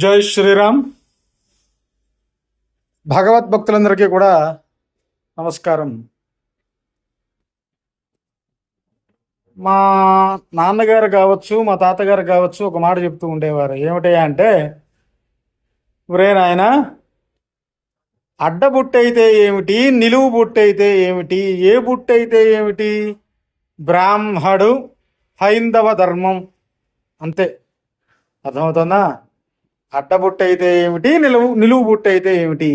జై శ్రీరామ్. భగవత్ భక్తులందరికీ కూడా నమస్కారం. మా నాన్నగారు కావచ్చు మా తాతగారు కావచ్చు ఒక మాట చెప్తూ ఉండేవారు. ఏమిటయా అంటే ఒరే నాయన అడ్డబుట్టయితే ఏమిటి నిలువు బుట్టయితే ఏమిటి ఏ బుట్టయితే ఏమిటి బ్రాహ్మడు హైందవ ధర్మం. అంతే. అర్థమవుతుందా? అడ్డబుట్ట అయితే ఏమిటి? నిలువు నిలువు బుట్ట అయితే ఏమిటి?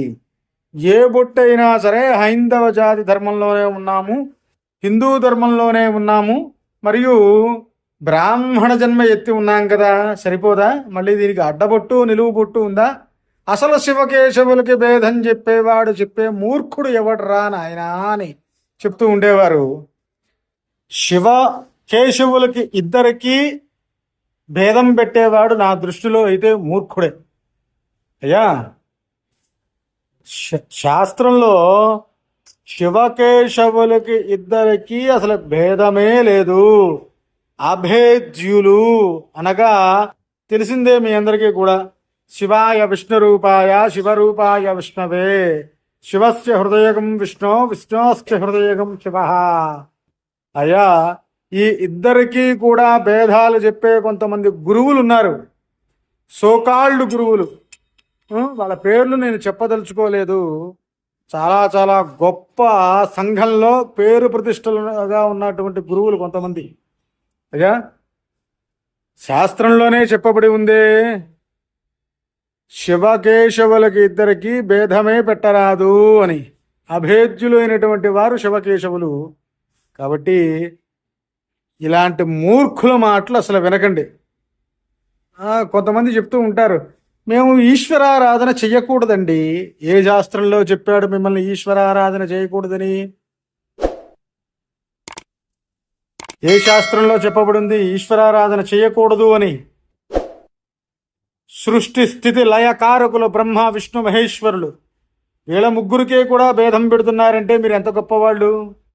ఏ బుట్ట అయినా సరే హైందవ జాతి ధర్మంలోనే ఉన్నాము హిందూ ధర్మంలోనే ఉన్నాము మరియు బ్రాహ్మణ జన్మ ఎత్తి ఉన్నాం కదా సరిపోదా? మళ్ళీ దీనికి అడ్డబొట్టు నిలువు బొట్టు ఉందా? అసలు శివకేశవులకి భేదం చెప్పేవాడు చెప్పే మూర్ఖుడు ఎవడరా నాయనా అని చెప్తూ ఉండేవారు. శివ కేశవులకి ఇద్దరికీ భేదం పెట్టేవాడు నా దృష్టిలో అయితే మూర్ఖుడే. అయ్యా? శ- శాస్త్రంలో శివకేశవులకి ఇద్దరికి అసలు భేదమే లేదు. అభేద్యులు అనగా తెలిసిందే మీ అందరికీ కూడా. శివాయ విష్ణు రూపాయ శివరూపాయ విష్ణవే. శివస్య హృదయగం విష్ణు విష్ణోస్య హృదయగం శివ. అయ్యా? ఈ ఇద్దరికీ కూడా భేదాలు చెప్పే కొంతమంది గురువులు ఉన్నారు సోకాళ్ళు గురువులు. వాళ్ళ పేర్లు నేను చెప్పదలుచుకోలేదు. చాలా చాలా గొప్ప సంఘంలో పేరు ప్రతిష్టలుగా ఉన్నటువంటి గురువులు కొంతమంది. అయ్యా శాస్త్రంలోనే చెప్పబడి ఉందే. శివకేశవులకి ఇద్దరికి భేదమే పెట్టరాదు అని. అభేద్యులైనటువంటి అయినటువంటి వారు శివకేశవులు. కాబట్టి ఇలాంటి మూర్ఖుల మాటలు అసలు వినకండి. కొంతమంది చెప్తూ ఉంటారు మేము ఈశ్వరారాధన చెయ్యకూడదండి. ఏ శాస్త్రంలో చెప్పాడు మిమ్మల్ని ఈశ్వరారాధన చేయకూడదని? ఏ శాస్త్రంలో చెప్పబడింది ఈశ్వరారాధన చేయకూడదు అని? సృష్టి స్థితి లయకారకులు బ్రహ్మ విష్ణు మహేశ్వరులు. వీళ్ళ ముగ్గురికే కూడా భేదం పెడుతున్నారంటే మీరు ఎంత గొప్పవాళ్ళు?